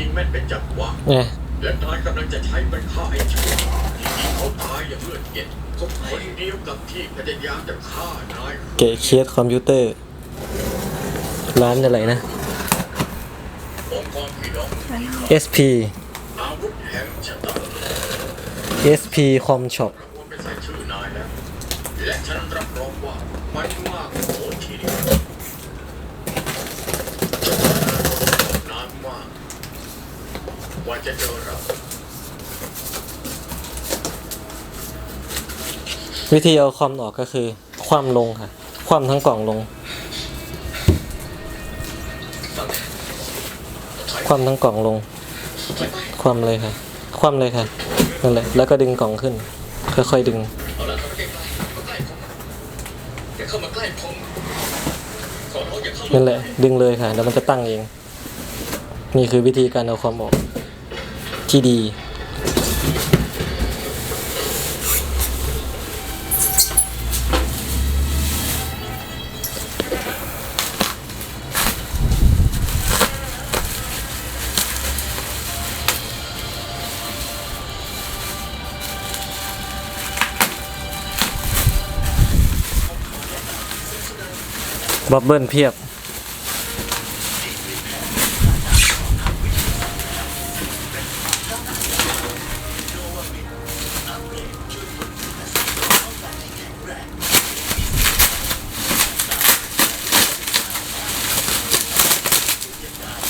ยิงแม่นเป็นจังหวะไงและนายกำลังจะใช้มันฆ่าไอ้ชั่วที่ยิงเขาตายอย่างเลือดเย็นคนคนเดียวกับที่พยายามจะฆ่านายเกะเคสคอมพิวเตอร์ ร้านอะไรนะองค์กรพี่น้อง SP อาวุธแห่งชะตา SP Com Shop ประมวลไปใส่ชื่อนายแล้วและฉันรับรองว่ามันมากโขทีเดียวจนเวลานานมากก ว่าจะเจอเราวิธีเอาคอมออกก็คือ คว่ำลงค่ะ คว่ำทั้งกล่องลง คว่ำทั้งกล่องลง คว่ำเลยค่ะ คว่ำเลยค่ะนั่นแหละแล้วก็ดึงกล่องขึ้น ค่อยๆดึงเอาละเข้ามาใกล้ๆเข้าใกล้ผมอย่าเข้ามาใกล้ผมขอร้องอย่าเข้ามานั่นแหละ ดึงเลยค่ะ แล้วมันจะตั้งเอง นี่คือวิธีการเอาคอมออก ที่ดี บับเบิ้ลเพียบ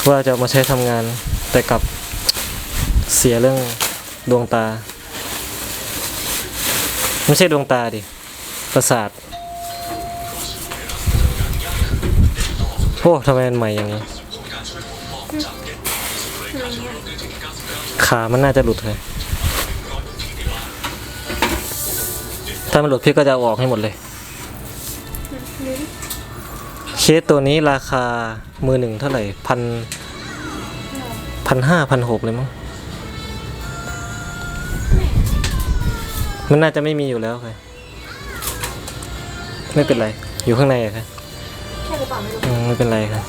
ว่าจะมาใช้ทำงาน แต่กลับเสียเรื่องดวงตา ไม่ใช่ดวงตาดิ ประสาท โอ้ทำไมมันใหม่อย่างนี้ ขามันน่าจะหลุดเลยถ้ามันหลุดพี่ก็จะออกให้หมดเลย เคสตัวนี้ราคามือหนึ่งเท่าไหร่พันพันห้าพันหกเลยมั้งมันน่าจะไม่มีอยู่แล้วค่ะไม่เป็นไร อยู่ข้างในอะค่ะใช่หรือเปล่าไม่รู้อืมไม่เป็นไรครับ